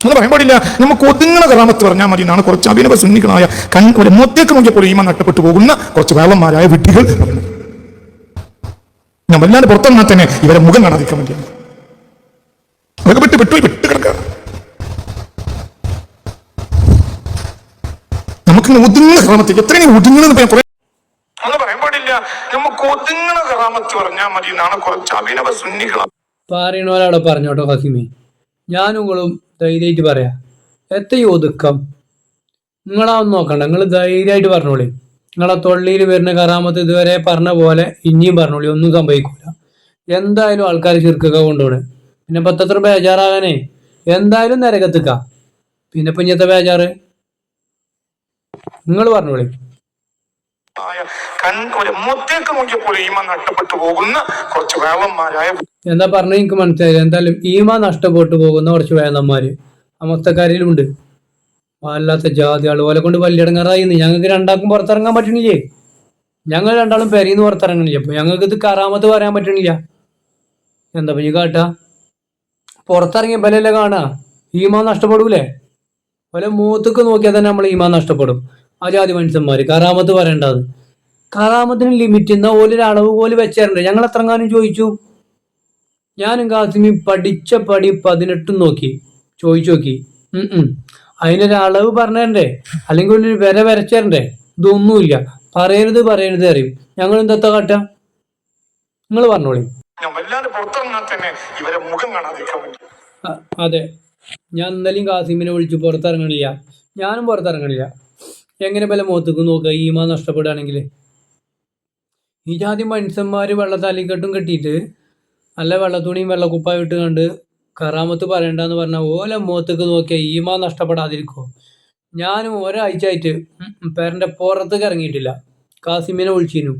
അത് പറയാൻ പാടില്ല നമുക്ക് ഒതുങ്ങണ കറാമത്ത് പറഞ്ഞാൽ മതി എന്നാണ് കുറച്ച് അഭിനവ സുന്നികളായ കൺ ഒരു മുഖത്തേക്ക് നോക്കിയപ്പോൾ ഈമ നഷ്ടപ്പെട്ടു പോകുന്ന കുറച്ച് വേളന്മാരായ വിട്ടികൾ. ഞാൻ വല്ലാണ്ട് പുറത്തുനിന്നാൽ തന്നെ ഇവരെ മുഖം കാണാതിരിക്കാൻ വേണ്ടിയാണ്. അതൊക്കെ വിട്ട് വിട്ടു വിട്ട് കിടക്കുക. നമുക്ക് ഒതുങ്ങുന്ന കറാമത്ത് എത്രയും ഒതുങ്ങണെന്ന് പറയാൻ അത് പറയാൻ പാടില്ല നമുക്ക് ഒതുങ്ങണ കറാമത്ത് പറഞ്ഞാൽ മതി എന്നാണ് കുറച്ച് അഭിനവ സുന്നികളാണ് പറയണോരവിടെ പറഞ്ഞോട്ടോ ഹസിമി ഞാനും നിങ്ങളും ധൈര്യമായിട്ട് പറയാം. എത്ര ഒതുക്കം നിങ്ങളാവും നോക്കണ്ട. നിങ്ങൾ ധൈര്യമായിട്ട് പറഞ്ഞോളി. നിങ്ങളെ തൊള്ളിയിൽ വരുന്ന കറാമത്ത് ഇതുവരെ പറഞ്ഞ പോലെ ഇനിയും പറഞ്ഞോളി. ഒന്നും സംഭവിക്കൂല. എന്തായാലും ആൾക്കാർ ചെറുക്കൊക്കെ കൊണ്ടുപോണേ. പിന്നെ പത്തത്ര ബേജാറാകാനേ? എന്തായാലും നിരകത്തിക്ക. പിന്നെ ഇപ്പം ബേജാറ്? നിങ്ങൾ പറഞ്ഞോളി. ഒരു നഷ്ടപ്പെട്ടു പോകുന്ന എന്താ പറഞ്ഞ എനിക്ക് മനസ്സിലായില്ല. എന്തായാലും ഈമ നഷ്ടപ്പെട്ടു പോകുന്ന കുറച്ച് വേദന്മാര് ആ മൊത്തക്കാരിലുണ്ട്. വല്ലാത്ത ജാതി ഓലെ കൊണ്ട് വലിയടങ്ങാറായി ഞങ്ങൾക്ക് രണ്ടാൾക്കും പുറത്തിറങ്ങാൻ പറ്റണില്ലേ? ഞങ്ങൾ രണ്ടാളും പെരീന്ന് പുറത്തിറങ്ങണില്ല? അപ്പൊ ഞങ്ങൾക്ക് ഇത് കറാമത്ത് പറയാൻ പറ്റണില്ല. എന്താ പിന്നെ കാട്ടാ? പുറത്തിറങ്ങിയ ബലല്ലേ കാണാ? ഈമ നഷ്ടപ്പെടൂലേ? ഓലെ മൂത്തക്ക് നോക്കിയാൽ തന്നെ നമ്മൾ ഈമ നഷ്ടപ്പെടും. ആ ജാതി മനുഷ്യന്മാര്? കറാമത്ത് പറയേണ്ടത് കറാമത്തിന് ലിമിറ്റ് എന്നാ ഓലൊരളവ് പോലെ വെച്ചാറുണ്ട് ഞങ്ങൾ എത്രങ്ങാനും ചോദിച്ചു? ഞാനും കാസിമി പഠിച്ച പടി പതിനെട്ടും നോക്കി. ചോദിച്ചു നോക്കി. ഉം പറഞ്ഞേരണ്ടേ? അല്ലെങ്കിൽ ഒരു വില വരച്ചേരണ്ടേ? ഇതൊന്നുമില്ല. പറയരുത് പറയരുത് അറിയും. ഞങ്ങൾ എന്താ കാട്ട? നിങ്ങൾ പറഞ്ഞോളി. പുറത്തിറങ്ങാൻ തന്നെ ഇവരെ മുഖം കാണാതിരിക്കാൻ വേണ്ടി. അതെ. ഞാൻ ഇന്നലെയും കാസിമിനെ വിളിച്ചു പുറത്തിറങ്ങണില്ല. ഞാനും പുറത്തിറങ്ങണില്ല. എങ്ങനെ പല മുഖത്തേക്ക് നോക്കുക? ഈമ നഷ്ടപ്പെടുകയാണെങ്കിൽ ഈ ജാതി മനുഷ്യന്മാർ വെള്ളത്താലിക്കെട്ടും കെട്ടിയിട്ട് നല്ല വെള്ളത്തുണിയും വെള്ളക്കുപ്പായും ഇട്ട് കണ്ട് കറാമത്ത് പറയണ്ടെന്ന് പറഞ്ഞാൽ ഓല മുഖത്തേക്ക് നോക്കിയാൽ ഈമ നഷ്ടപ്പെടാതിരിക്കോ? ഞാനും ഒരാഴ്ച ആയിട്ട് പേരന്റെ പുറത്തേക്ക് ഇറങ്ങിയിട്ടില്ല. കാസിമിനെ വിളിച്ചിരുന്നു.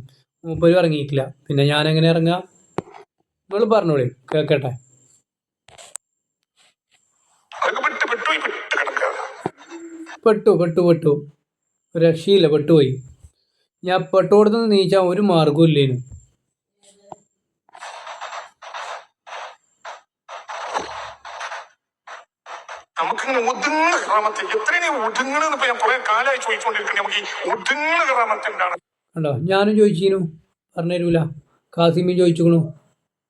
മൂപ്പരും ഇറങ്ങിയിട്ടില്ല. പിന്നെ ഞാൻ എങ്ങനെ ഇറങ്ങാം? നിങ്ങൾ പറഞ്ഞോളി കേക്കട്ടെ. പെട്ടു പെട്ടു പെട്ടു. രക്ഷയില്ല പെട്ടുപോയി. ഞാൻ പെട്ടോടത്തുനിന്ന് നീച്ചാൽ ഒരു മാർഗവും ഇല്ലേനു. നമുക്കിങ്ങനെ ഒതുങ്ങുന്ന കറാമത്ത് എത്രയും ഒതുങ്ങണെന്ന് ഇപ്പൊ ഞാൻ കുറെ കാലമായി ചോദിച്ചുകൊണ്ടിരിക്കുന്നത് നമുക്ക് ഈ ഒതുങ്ങുന്ന കറാമത്ത് എന്താണ്? കണ്ടോ ഞാനും ചോദിച്ചീനു. പറഞ്ഞുതരൂല കാസിമിയും ചോദിച്ചുക്കണു.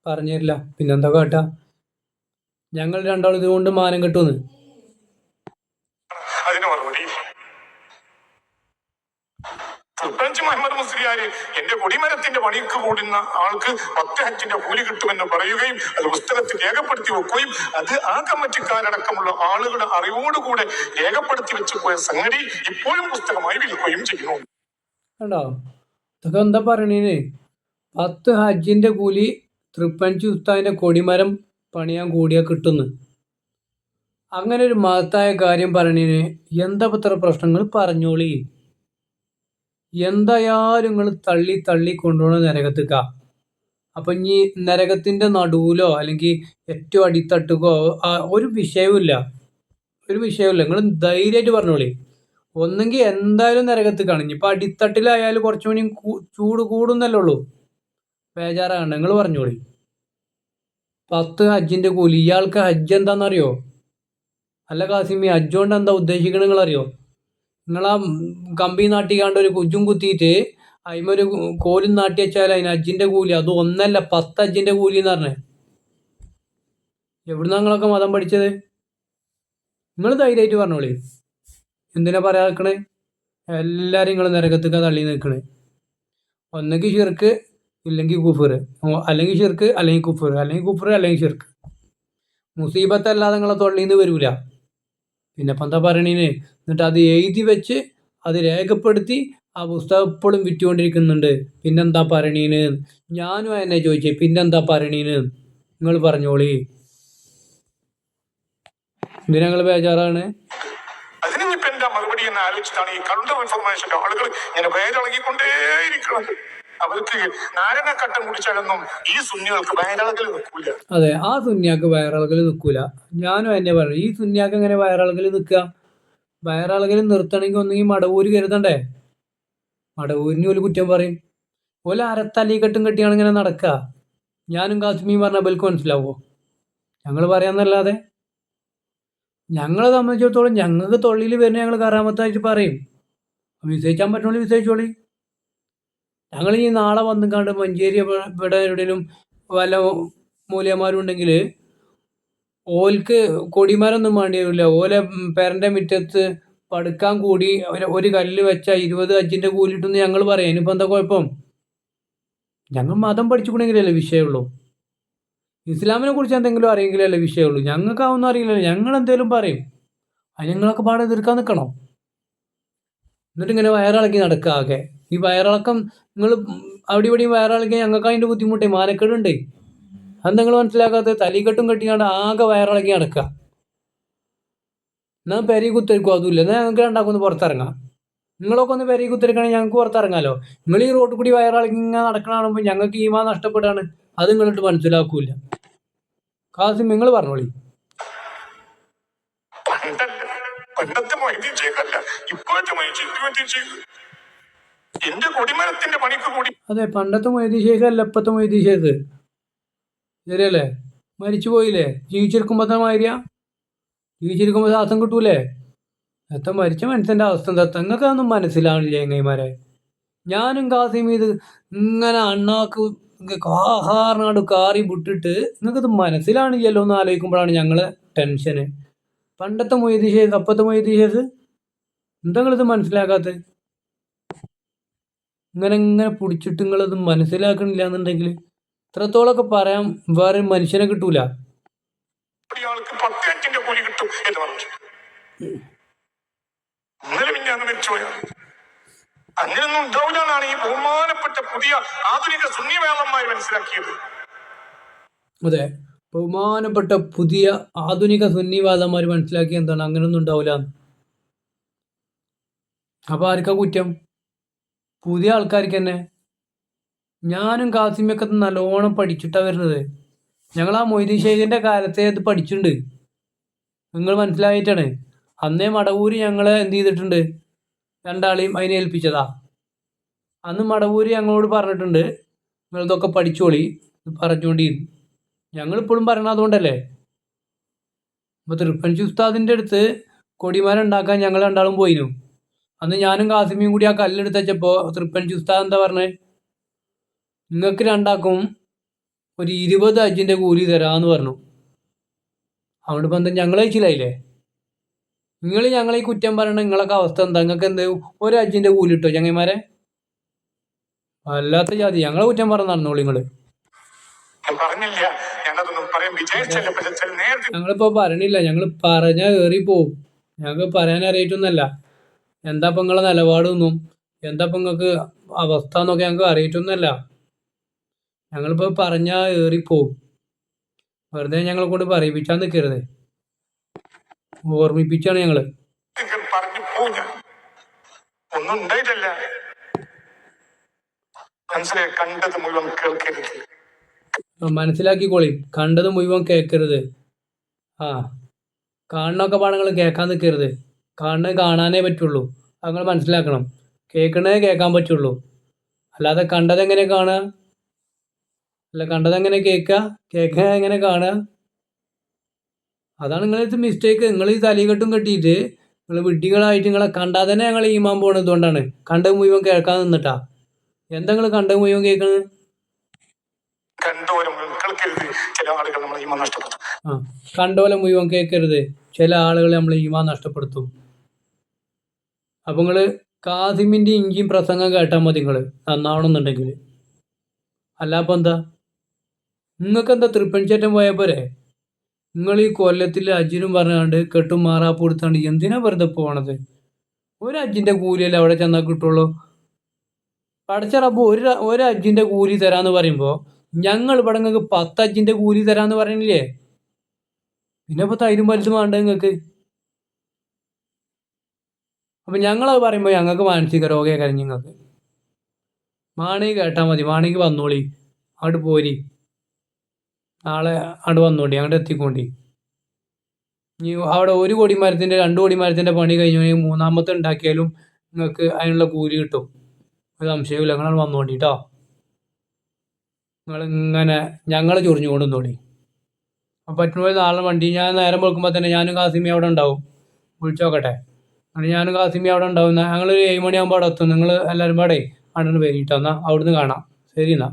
പറഞ്ഞുതരില്ല പിന്നെന്താ കാട്ടാ? ഞങ്ങൾ രണ്ടാളും ഇതുകൊണ്ട് മാനം കെട്ടുന്ന് അതിന് മറുപടി സുൽത്താൻജി മുഹമ്മദ് മുസ്ലിയാര് എന്റെ കൊടിമരത്തിന്റെ പണിക്ക് കൂടുന്ന ആൾക്ക് പത്ത് ഹജ്ജിന്റെ കൂലി കിട്ടുമെന്ന് പറയുകയും അത് പുസ്തകത്തിൽ രേഖപ്പെടുത്തി വെക്കുകയും അത് ആ കമ്മിറ്റിക്കാരടക്കമുള്ള ആളുകളുടെ അറിവോടുകൂടെ രേഖപ്പെടുത്തി വെച്ചു പോയ സംഗതി ഇപ്പോഴും പുസ്തകമായി വിൽക്കുകയും ചെയ്യുന്നു. കണ്ടോ? ഇതൊക്കെ എന്താ പറയണേ പത്ത് ഹജ്ജിന്റെ കൂലി തൃപ്പഞ്ചി ഉസ്താദിന്റെ കൊടിമരം പണിയാൻ കൂടിയാ കിട്ടുന്നു. അങ്ങനെ ഒരു മഹത്തായ കാര്യം പറഞ്ഞതിന് എന്താ ഇത്ര പ്രശ്നങ്ങൾ പറഞ്ഞോളി? എന്തായാലും നിങ്ങൾ തള്ളി തള്ളി കൊണ്ടുപോകണ നരകത്തേക്ക. അപ്പൊ ഇനി നരകത്തിന്റെ നടുവിലോ അല്ലെങ്കിൽ ഏറ്റവും അടിത്തട്ടുക്കോ ഒരു വിഷയവുമില്ല. ഒരു വിഷയവുമില്ല. നിങ്ങൾ ധൈര്യമായിട്ട് പറഞ്ഞോളി. ഒന്നെങ്കിൽ എന്തായാലും നരകത്തേക്കാണ്. ഇനിയിപ്പോൾ അടിത്തട്ടിലായാലും കുറച്ചുകൂടി ചൂട് കൂടുന്നല്ലേ ഉള്ളൂ. ബേജാറാകണ്ട. നിങ്ങൾ പറഞ്ഞോളി. പത്ത് ഹജ്ജിന്റെ കൂലി. ഇയാൾക്ക് ഹജ്ജ് എന്താണെന്നറിയോ അല്ല കാസിമി ഹജ്ജ് കൊണ്ട് എന്താ ഉദ്ദേശിക്കണത് നിങ്ങളാ കമ്പി നാട്ടിക്കാണ്ട് ഒരു കുജും കുത്തിയിട്ട് അതിമൊരു കോലും നാട്ടി വെച്ചാൽ അതിന് അജ്ജിന്റെ കൂലി. അത് ഒന്നല്ല പത്ത് അജ്ജിന്റെ കൂലി എന്ന് പറഞ്ഞേ. എവിടുന്നാ നിങ്ങളൊക്കെ മതം പഠിച്ചത്? നിങ്ങൾ ധൈര്യമായിട്ട് പറഞ്ഞോളി. എന്തിനാ പറയാ നിൽക്കണേ എല്ലാരും നിങ്ങൾ നരകത്തേക്ക് തള്ളി നിൽക്കണേ ഒന്നെങ്കിൽ ഷിർക്ക് ഇല്ലെങ്കിൽ കുഫർ അല്ലെങ്കിൽ ഷിർക്ക് അല്ലെങ്കിൽ കുഫർ അല്ലെങ്കിൽ കുഫർ അല്ലെങ്കിൽ ഷിർക്ക് മുസീബത്തല്ലാതെ നിങ്ങളെ തൊള്ളിന്ന് വരൂല. പിന്നെ ഇപ്പം എന്താ എന്നിട്ട് അത് എഴുതി വെച്ച് അത് രേഖപ്പെടുത്തി ആ പുസ്തകം ഇപ്പോഴും വിറ്റുകൊണ്ടിരിക്കുന്നുണ്ട്. പിന്നെന്താ പറയണീന്? ഞാനും എന്നെ ചോദിച്ചേ പിന്നെന്താ പറയണീന്? നിങ്ങൾ പറഞ്ഞോളി. എന്തിനാ നിങ്ങൾ ബേജാറാണ്? അതിന് എന്താ മറുപടി എന്ന് ആലോചിച്ചിട്ടാണ് ഈ കൗണ്ടർ ഇൻഫർമേഷന്റെ ആളുകൾ ഇങ്ങനെ വേരിളകിക്കൊണ്ടേയിരിക്കുന്നത് അവർക്ക് നാരങ്ങക്കട്ടം കുടിച്ചാലൊന്നും ഈ സുന്നികൾക്ക് വയറിളകൽ നിൽക്കൂല. അതെ ആ സുന്യാക്ക് വയറിളകൽ നിൽക്കൂല. ഞാനും എന്നെ പറഞ്ഞു ഈ സുന്യാക്ക് എങ്ങനെ വയറിളകൽ നിൽക്കുക? വയറിളകൽ നിർത്തണമെങ്കിൽ ഒന്നെങ്കിൽ മടവൂര് കരുതണ്ടേ? മടവൂരിന് ഒരു കുറ്റം പറയും. ഓല അരത്തല്ലി കെട്ടും കെട്ടിയാണ് ഇങ്ങനെ നടക്കുക. ഞാനും കാശ്മീർ പറഞ്ഞ ബൽക്ക് മനസ്സിലാവോ ഞങ്ങൾ പറയാന്നല്ലാതെ. ഞങ്ങളെ സംബന്ധിച്ചിടത്തോളം ഞങ്ങൾക്ക് തൊള്ളിയിൽ വരുന്ന ഞങ്ങൾ കറാമത്തായിട്ട് പറയും. വിസയിച്ചാൻ പറ്റുള്ളൂ വിസയിച്ചോളി ഞങ്ങൾ ഈ നാളെ വന്നു കണ്ട് മഞ്ചേരി ഇവിടെ എവിടെയും വല്ല മൂല്യന്മാരും ഉണ്ടെങ്കിൽ ഓൽക്ക് കൊടിമരൊന്നും വേണ്ടി വരില്ല ഓലെ പേരന്റെ മുറ്റത്ത് പടുക്കാൻ കൂടി ഒരു- കല്ല് വെച്ച ഇരുപത് അഞ്ചിന്റെ കൂലിട്ടെന്ന് ഞങ്ങൾ പറയാം. ഇനിയിപ്പോൾ എന്താ കുഴപ്പം? ഞങ്ങൾ മതം പഠിച്ചുകൂടെങ്കിലല്ലേ വിഷയമുള്ളൂ ഇസ്ലാമിനെ കുറിച്ച് എന്തെങ്കിലും അറിയെങ്കിലല്ലേ വിഷയമുള്ളൂ ഞങ്ങൾക്ക് അതൊന്നും അറിയില്ലല്ലോ. ഞങ്ങൾ എന്തെങ്കിലും പറയും. അത് ഞങ്ങളൊക്കെ പാടെ എതിർക്കാൻ നിൽക്കണോ. എന്നിട്ട് ഇങ്ങനെ വയറിളക്കി നടക്കുക ആകെ. ഈ വയറിളക്കം നിങ്ങൾ അവിടെ ഇവിടെയും വയറിളക്കാൻ ഞങ്ങൾക്ക് അതിന്റെ ബുദ്ധിമുട്ടേ. മാനക്കേടുണ്ട്. അത് നിങ്ങൾ മനസ്സിലാക്കാത്ത തലിക്കെട്ടും കെട്ടിയാണ് ആകെ വയറിളക്കി നടക്കുക. എന്നാൽ പെരി കുത്തിരിക്കും. അതുമില്ല. എന്നാൽ ഞങ്ങൾക്ക് രണ്ടാക്കും ഒന്ന് പുറത്തിറങ്ങാം. നിങ്ങളൊക്കെ ഒന്ന് പെരി കുത്തിരിക്കണേ ഞങ്ങൾക്ക് പുറത്തിറങ്ങാമല്ലോ നിങ്ങൾ ഈ റോഡ് കൂടി വയറിളക്കി ഇങ്ങനെ നടക്കണ ഞങ്ങൾക്ക് ഈമാ നഷ്ടപ്പെടാണ്. അത് നിങ്ങളിട്ട് മനസ്സിലാക്കൂല കാസിം നിങ്ങൾ പറഞ്ഞോളി. പണ്ടത്തെ എന്റെ കൊടിമരത്തിന്റെ പണിക്ക് കൂടി അതെ പണ്ടത്തെ മൊയ്തീ ഷേഖ് അല്ല ഇപ്പത്തെ മൊയ്തീ ശരിയല്ലേ? മരിച്ചു പോയില്ലേ? ജീവിച്ചിരിക്കുമ്പോഴത്തെ മാതിരിയാ? ജീവിച്ചിരിക്കുമ്പോ ശ്വാസം കിട്ടൂലേ? എത്ര മരിച്ച മനുഷ്യന്റെ അവസ്ഥ എന്താ? നിങ്ങൾക്ക് അതൊന്നും മനസ്സിലാവണില്ലേ എങ്ങൈമാരെ ഞാനും കാസിം ഇത് ഇങ്ങനെ അണ്ണാക്ക് കാഹാറിനാട് കാറി വിട്ടിട്ട് നിങ്ങൾക്കിത് മനസ്സിലാണില്ലല്ലോ എന്ന് ആലോചിക്കുമ്പോഴാണ് ഞങ്ങളെ ടെൻഷന്. പണ്ടത്തെ മൊയ്തീ ഷേഖ് അപ്പത്തെ മൊയ്തീ എന്താ നിങ്ങളിത് മനസ്സിലാക്കാത്തത്? ഇങ്ങനെ ഇങ്ങനെ പിടിച്ചിട്ട് നിങ്ങളത് മനസ്സിലാക്കണില്ല എന്നുണ്ടെങ്കിൽ ഇത്രത്തോളമൊക്കെ പറയാൻ വേറെ മനുഷ്യനെ കിട്ടൂല. കൂലി കിട്ടും എന്ന് പറഞ്ഞു. ഇന്നലെ പിന്നെ അത് മരിച്ചുപോയാ അങ്ങനെയൊന്നും ഉണ്ടാവില്ല എന്നാണ് ഈ ബഹുമാനപ്പെട്ട പുതിയ ആധുനിക സുന്നിവേളന്മാർ മനസ്സിലാക്കിയത്. അതെ ബഹുമാനപ്പെട്ട പുതിയ ആധുനിക സുന്നിവാദന്മാർ മനസ്സിലാക്കി എന്താണ്? അങ്ങനെയൊന്നും ഉണ്ടാവില്ല. അപ്പൊ ആർക്കാ കുറ്റം? പുതിയ ആൾക്കാർക്ക് തന്നെ. ഞാനും കാസിമൊക്കെ നല്ലോണം പഠിച്ചിട്ടാണ് വരുന്നത്. ഞങ്ങൾ ആ മൊയ്തീൻ ഷെയ്ഖിന്റെ കാലത്തെ അത് പഠിച്ചിട്ടുണ്ട്. നിങ്ങൾ മനസ്സിലായിട്ടാണ്. അന്നേ മടവൂര് ഞങ്ങളെ എന്ത് ചെയ്തിട്ടുണ്ട്? രണ്ടാളെയും അതിനെ ഏൽപ്പിച്ചതാ. അന്ന് മടവൂര് ഞങ്ങളോട് പറഞ്ഞിട്ടുണ്ട് നിങ്ങൾ ഇതൊക്കെ പഠിച്ചോളി പറഞ്ഞുകൊണ്ടിരുന്നു ഞങ്ങളിപ്പോഴും പറയണത് അതുകൊണ്ടല്ലേ. അപ്പോൾ തൃപ്പഞ്ചി ഉസ്താദിന്റെ അടുത്ത് കൊടിമരം ഉണ്ടാക്കാൻ ഞങ്ങൾ രണ്ടാളും പോയിരുന്നു അന്ന് ഞാനും കാസിമിയും കൂടി ആ കല്ലെടുത്ത് വെച്ചപ്പോൾ തൃപ്പൻ ഉസ്താദ് എന്താ പറഞ്ഞത് നിങ്ങൾക്ക് രണ്ടാക്കും ഒരു ഇരുപത് അജിന്റെ കൂലി തരാമെന്ന് പറഞ്ഞു. അതുകൊണ്ട് ഇപ്പം എന്താ ഞങ്ങൾ അയച്ചില്ലായില്ലേ നിങ്ങൾ ഞങ്ങളെ ഈ കുറ്റം പറയണ നിങ്ങളൊക്കെ അവസ്ഥ എന്താ? നിങ്ങൾക്ക് എന്ത് ഒരു അജിന്റെ കൂലി കിട്ടോ ചങ്ങന്മാരെ അല്ലാത്ത ജാതി. ഞങ്ങളെ കുറ്റം പറഞ്ഞു നടന്നോളൂ നിങ്ങൾ ഞങ്ങളിപ്പോ പറഞ്ഞില്ല. ഞങ്ങൾ പറഞ്ഞാൽ കയറി പോവും ഞങ്ങൾക്ക് പറയാൻ അറിയിട്ടൊന്നല്ല എന്താ ഇപ്പൊ നിങ്ങളെ നിലപാടൊന്നും? എന്താ ഇപ്പൊ നിങ്ങൾക്ക് അവസ്ഥ എന്നൊക്കെ ഞങ്ങൾക്ക് അറിയിട്ടൊന്നുമല്ല. ഞങ്ങളിപ്പോ പറഞ്ഞാൽ ഏറിപ്പോവും. പോവും വെറുതെ ഞങ്ങളെ കൊണ്ട് പറയിപ്പിച്ചാൽ നിൽക്കരുത് ഓർമ്മിപ്പിച്ചാണ് ഞങ്ങൾ. ഒന്നും ഉണ്ടായിട്ടല്ല. മനസ്സിലായി കണ്ടത് മുഴുവൻ കേൾക്കരുത്. മനസ്സിലാക്കിക്കോളി. കണ്ടത് മുഴുവൻ കേൾക്കരുത്. ആ കാണണൊക്കെ പാടങ്ങൾ കേൾക്കാൻ നിൽക്കരുത് കാണുന്നത് കാണാനേ പറ്റുള്ളൂ. അത് മനസ്സിലാക്കണം. കേൾക്കണത് കേൾക്കാൻ പറ്റുള്ളൂ. അല്ലാതെ കണ്ടത് എങ്ങനെ കാണുക? അല്ല കണ്ടത് എങ്ങനെ കേൾക്കുക? കേൾക്കുക എങ്ങനെ കാണുക? അതാണ് നിങ്ങളെ മിസ്റ്റേക്ക് നിങ്ങൾ ഈ തലീകെട്ടും കെട്ടിയിട്ട് നിങ്ങൾ വിഡ്ഢികളായിട്ട് നിങ്ങളെ കണ്ടാൽ തന്നെ ഞങ്ങൾ ഈമാൻ പോകുന്നത് കൊണ്ടാണ്. കണ്ടത് മുഴുവൻ കേൾക്കാൻ നിന്നിട്ടാ. എന്താ നിങ്ങൾ കണ്ടത് മുഴുവൻ ആ കണ്ടോലെ മുഴുവൻ കേൾക്കരുത്. ചില ആളുകൾ നമ്മൾ ഈമാൻ നഷ്ടപ്പെടുത്തും. അപ്പം നിങ്ങൾ കാസിമിന്റെ ഇഞ്ചിയും പ്രസംഗം കേട്ടാൽ മതി നിങ്ങൾ നന്നാവണമെന്നുണ്ടെങ്കിൽ അല്ലാപ്പ എന്താ? നിങ്ങൾക്ക് എന്താ തൃപ്പണിച്ചേറ്റം പോയാൽ പോരെ? നിങ്ങൾ ഈ കൊല്ലത്തിൽ അജിനും പറഞ്ഞാണ്ട് കെട്ടും മാറാപ്പ് കൊടുത്താണ്ട് എന്തിനാ വെറുതെ പോണത്? ഒരു അജിന്റെ കൂലിയല്ല അവിടെ ചെന്നാൽ കിട്ടുള്ളൂ. പടച്ച ഒരു ഒരു അജിന്റെ കൂലി തരാന്ന് പറയുമ്പോ ഞങ്ങൾ ഇവിടെ നിങ്ങൾക്ക് പത്ത് അജിന്റെ കൂലി തരാന്ന് പറയണില്ലേ പിന്നെ ഇപ്പൊ തൈരും വലുതും വേണ്ട നിങ്ങൾക്ക്? അപ്പൊ ഞങ്ങളത് പറയുമ്പോൾ ഞങ്ങൾക്ക് മാനസിക രോഗമൊക്കെ നിങ്ങൾക്ക് മാണി കേട്ടാൽ മതി. മാണിക്ക് വന്നോളി. അങ്ങോട്ട് പോരി. നാളെ അങ്ങോട്ട് വന്നോണ്ടി. അങ്ങോട്ട് എത്തിക്കോണ്ടി. ഇനി അവിടെ ഒരു കോടി മരത്തിന്റെ രണ്ട് കോടി മരത്തിന്റെ പണി കഴിഞ്ഞു മൂന്നാമത്തെ ഉണ്ടാക്കിയാലും നിങ്ങൾക്ക് അതിനുള്ള കൂലി കിട്ടും. ഒരു സംശയമില്ല നിങ്ങൾ വന്നോണ്ടി കേട്ടോ നിങ്ങൾ ഇങ്ങനെ ഞങ്ങളെ ചൊറിഞ്ഞു കൊണ്ടുവന്നോളി അപ്പം പറ്റുമ്പോൾ നാളെ വണ്ടി. ഞാൻ നേരം വെളുക്കുമ്പോൾ തന്നെ ഞാനും കാസിമി അവിടെ ഉണ്ടാവും. വിളിച്ചു നോക്കട്ടെ എന്നിട്ട് ഞാനും കാസിമി അവിടെ ഉണ്ടാവും. ഒരു ഏഴ് മണിയാകുമ്പോൾ അവിടെ എത്തും. നിങ്ങൾ എല്ലാവരും പാടെ അവിടെ വരിട്ടോ എന്നാൽ അവിടുന്ന് കാണാം. ശരി എന്നാൽ